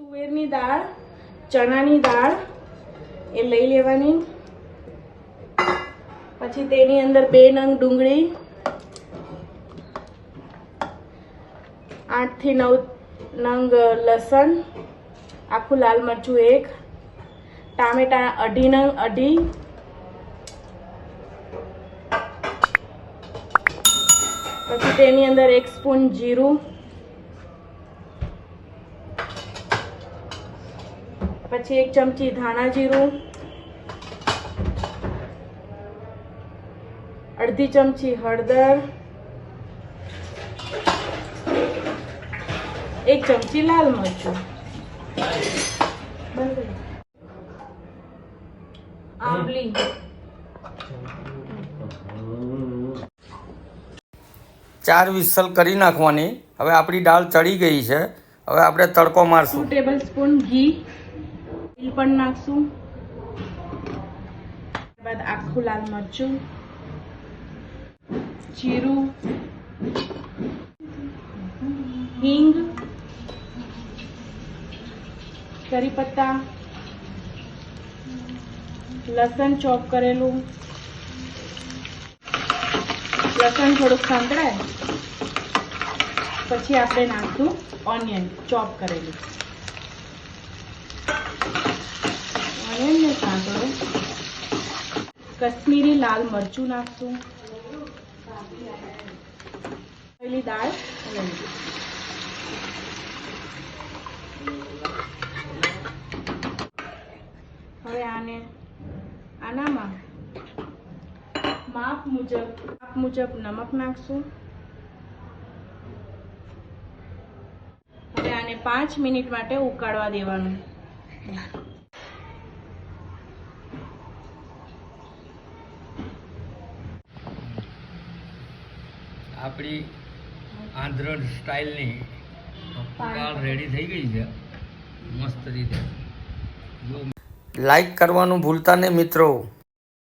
તુવેરની દાળ, ચણાની દાળ એ લઈ લેવાની. પછી તેની અંદર બે નંગ ડુંગળી, આઠથી નવ નંગ લસણ, આખું લાલ મરચું એક, ટામેટા અઢી નંગ અઢી, પછી તેની અંદર એક સ્પૂન જીરું પછી એક ચમચી ધાણા જીરું અડધી ચમચી હળદર એક ચમચી લાલ મરચું. આંબલી. ચાર વિસલ કરી નાખવાની. હવે આપણી દાળ ચડી ગઈ છે. હવે આપણે તડકો મારશું. ટેબલ સ્પૂન ઘી તેલ પણ નાખશું. બાદ આખું લાલ મરચું, જીરું, હિંગ કરી પત્તા લસણ ચોપ કરેલું. લસણ થોડુંક સાંકળાય પછી આપણે નાખશું ઓનિયન ચોપ કરેલું. કશ્મીરી લાલ મરચું નાખશું. પેલી દાળ હવે આને આનામાં માપ મુજબ માપ મુજબ નમક નાખશું. હવે આને પાંચ મિનિટ માટે ઉકાળવા દેવાનું. આપણી આંધ્ર સ્ટાઇલની દાળ રેડી થઈ ગઈ છે. મસ્ત રીતે. લાઈક કરવાનું ભૂલતા નહીં મિત્રો.